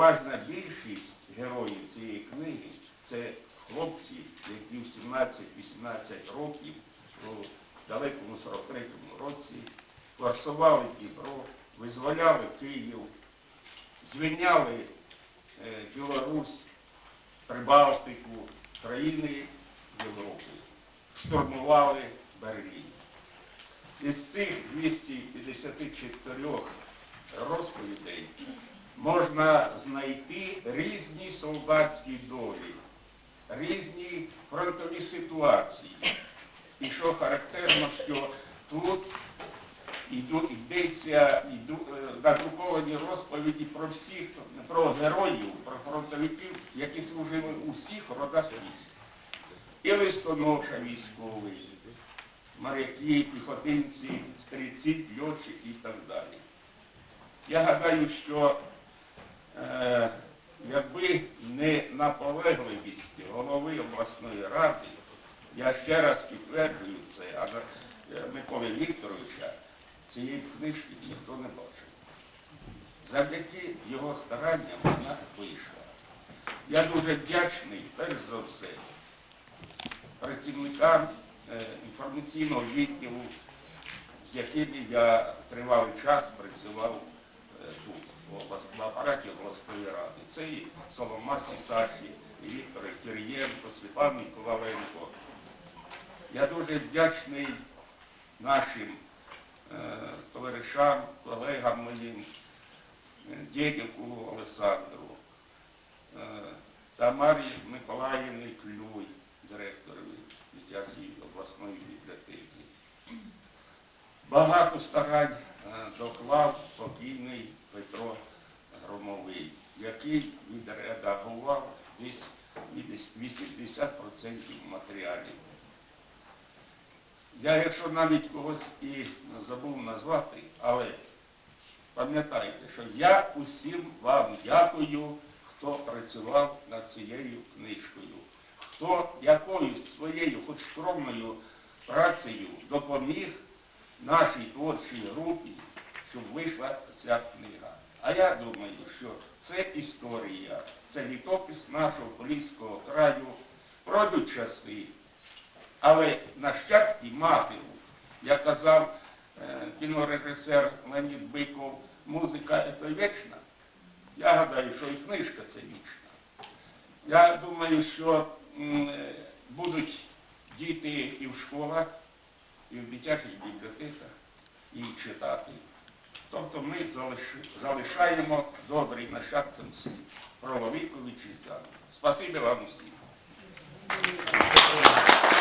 переважна більшість героїв цієї книги це хлопці, які в 17-18 років у далекому 43-му році форсували Дніпро, визволяли Київ, звільняли е, Білорусь, Прибалтику, країни Європи, штурмували Берлін. Із цих 254 розповідей можна знайти різні солдатські долі, різні фронтові ситуації. І що характерно, що тут йдеться е, надруковані розповіді про всіх, про героїв, про фронтовиків, які служили у всіх родах військ. І листоноша військовий, моряки, піхотинці, стрільці, льотчики і так далі. Я гадаю, що якби не наполегливість голови обласної ради, я ще раз підтверджую це, а е, Миколи Вікторовича цієї книжки ніхто не бачив. Завдяки його старанням вона вийшла. Я дуже вдячний, перш за все, працівникам е, інформаційного відділу, з якими я тривалий час працював е, тут, в апараті обласної ради. Це і Соломас Сасі, і Віктор Кирієнко, Світлана Коваленко. Я дуже вдячний нашим е, товаришам, колегам моїм, е, Дєдіку Олександру, е, Тамарі Миколаївні Клюй, директорові Дитячої обласної бібліотеки. Багато старань е, доклав покійний Петро Громовий, який відредагував десь 80% матеріалів. Я, якщо навіть когось і забув назвати, але пам'ятайте, що я усім вам дякую, хто працював над цією книжкою, хто якоюсь своєю, хоч скромною працею допоміг нашій творчій групі, щоб вийшла ця книга. А я думаю, що це історія, це літопис нашого Поліського краю, пройдуть часи, але нащадки матимуть, як казав е, кінорежисер Леонід Биков, музика це вічна. Я гадаю, що і книжка це вічна. Я думаю, що е, будуть діти і в школах, і в дитячих бібліотеках, залишаємо добрий нащадкам всім. Правові вітчизняну. Спасибі вам усім.